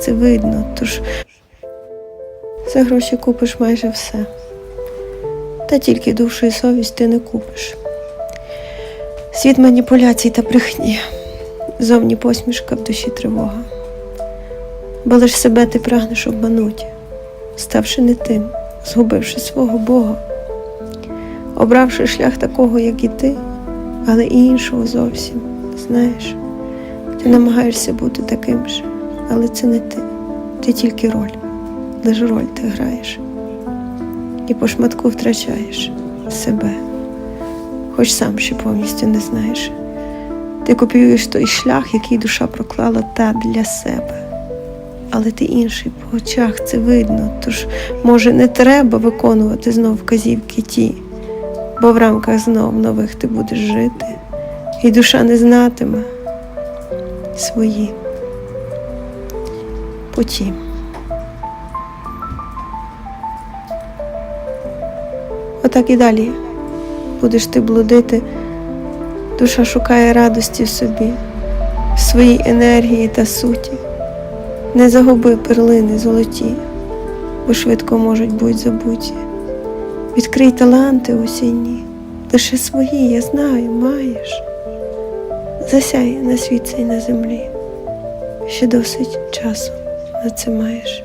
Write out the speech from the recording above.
Це видно, тож за гроші купиш майже все. Та тільки душу і совість ти не купиш. Світ маніпуляцій та брехні, зовні посмішка в душі тривога. Бо лиш себе ти прагнеш обмануть, ставши не тим, згубивши свого Бога, обравши шлях такого, як і ти, але і іншого зовсім. Знаєш, ти намагаєшся бути таким же, але це не ти. Ти тільки роль, лиш роль ти граєш. І по шматку втрачаєш себе, хоч сам ще повністю не знаєш. Ти копіюєш той шлях, який душа проклала та для себе. Але ти інший по очах це видно, тож, може, не треба виконувати знов вказівки ті, бо в рамках знов нових ти будеш жити, і душа не знатиме свої путі. Отак і далі будеш ти блудити, душа шукає радості в собі, в своїй енергії та суті. Не загуби перлини золоті, бо швидко можуть бути забуті. Відкрий таланти осінні, лише свої, я знаю, маєш. Засяй на світ цей на землі. Ще досить часу на це маєш.